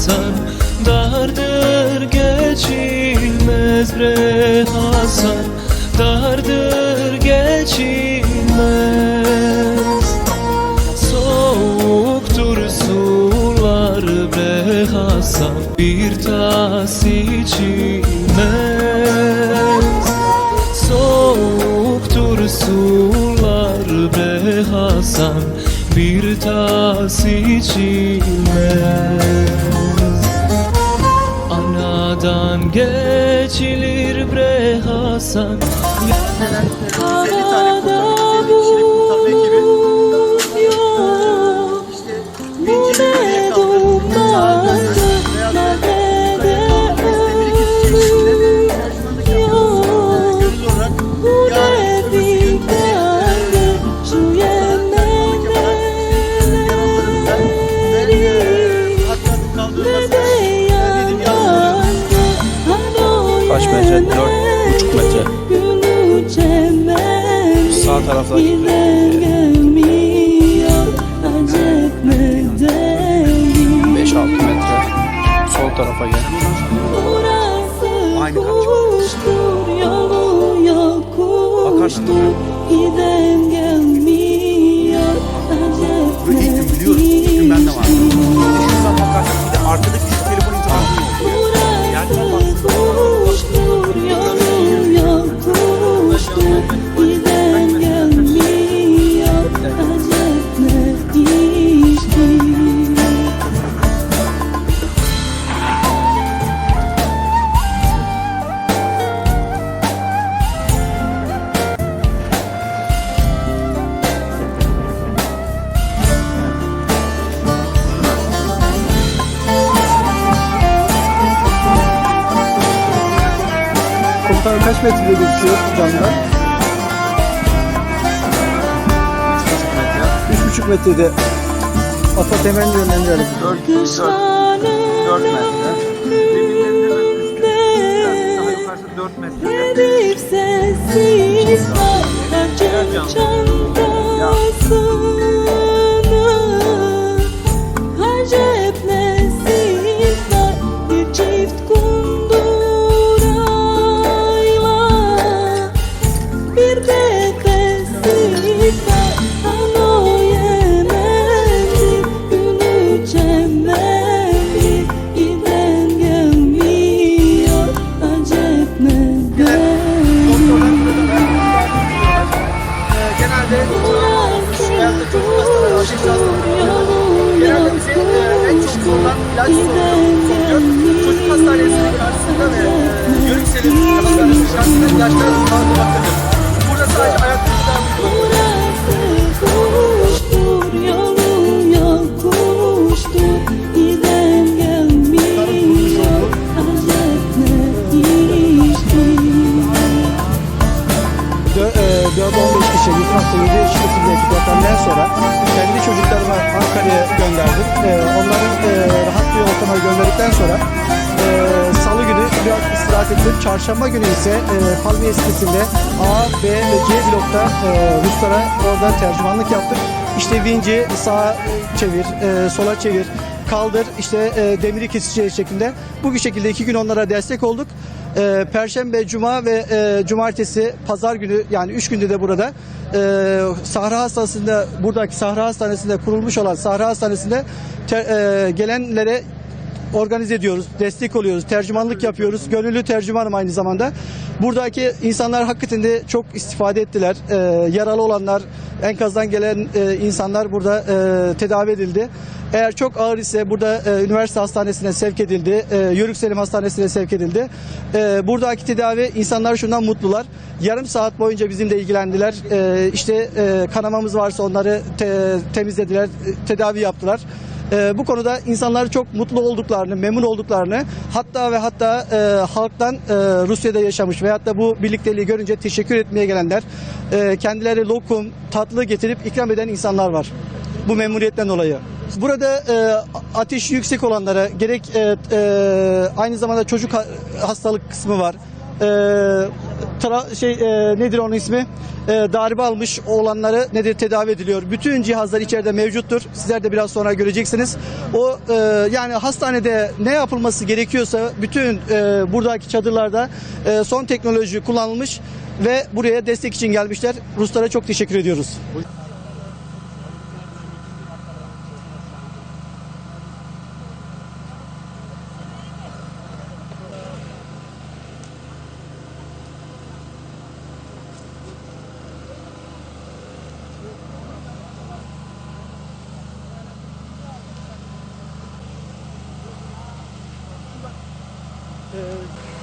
Hasan Dardır geçilmez bre Hasan. Dardır geçilmez. Soğuktur sular bre Hasan. Bir tas içilmez. Soğuktur sular bre Hasan. Bir tas içilmez. Anadan geçilir bre Hasan Kaç metre? Dört buçuk metre. Sağ tarafta beş altı metre. Sol tarafa gel. Aynı Bakarsın. Giden gelmiyor Bu eğitim biliyorum. Eğitim bende var. 3 metrede geçiyor buradan 3,5 metrede ata temel yönlendirelim. 4, 4, 4 metre. Birbirlerine üst üste yukarısı 4 metre. 4-15 kişi, 1 hafta 7 kişilik bir ekip yaptıktan sonra kendi çocuklarımı Ankara'ya gönderdim. E, onların e, rahat bir ortama gönderdikten sonra e, salı günü biraz istirahat ettim. Çarşamba günü ise e, Palmiye sitesinde A, B ve C blokta e, Ruslara oradan tercümanlık yaptık. İşte vinci sağa çevir, e, sola çevir, kaldır, işte e, demiri keseceği şeklinde. Bu şekilde iki gün onlara destek olduk. E, Perşembe, Cuma ve e, Cumartesi, Pazar günü yani üç günde de burada e, Sahra Hastanesi'nde buradaki Sahra Hastanesi'nde kurulmuş olan Sahra Hastanesi'nde ter- e, gelenlere organize ediyoruz, destek oluyoruz, tercümanlık yapıyoruz. Gönüllü tercümanım aynı zamanda. Buradaki insanlar hakikaten de çok istifade ettiler. Ee, yaralı olanlar, enkazdan gelen e, insanlar burada e, tedavi edildi. Eğer çok ağır ise burada e, üniversite hastanesine sevk edildi, e, Yörük Selim Hastanesi'ne sevk edildi. E, buradaki tedavi insanlar şundan mutlular. Yarım saat boyunca bizimle ilgilendiler. E, işte e, kanamamız varsa onları te- temizlediler, e, tedavi yaptılar. Ee, bu konuda insanlar çok mutlu olduklarını, memnun olduklarını, hatta ve hatta e, halktan e, Rusya'da yaşamış veyahut da bu birlikteliği görünce teşekkür etmeye gelenler, e, kendileri lokum, tatlı getirip ikram eden insanlar var. Bu memnuniyetten dolayı. Burada e, ateşi yüksek olanlara gerek e, e, aynı zamanda çocuk ha- hastalık kısmı var. e, tra- şey e, nedir onun ismi? E, darbe almış olanları nedir tedavi ediliyor. Bütün cihazlar içeride mevcuttur. Sizler de biraz sonra göreceksiniz. O e, yani hastanede ne yapılması gerekiyorsa bütün e, buradaki çadırlarda e, son teknoloji kullanılmış ve buraya destek için gelmişler. Ruslara çok teşekkür ediyoruz. Peace.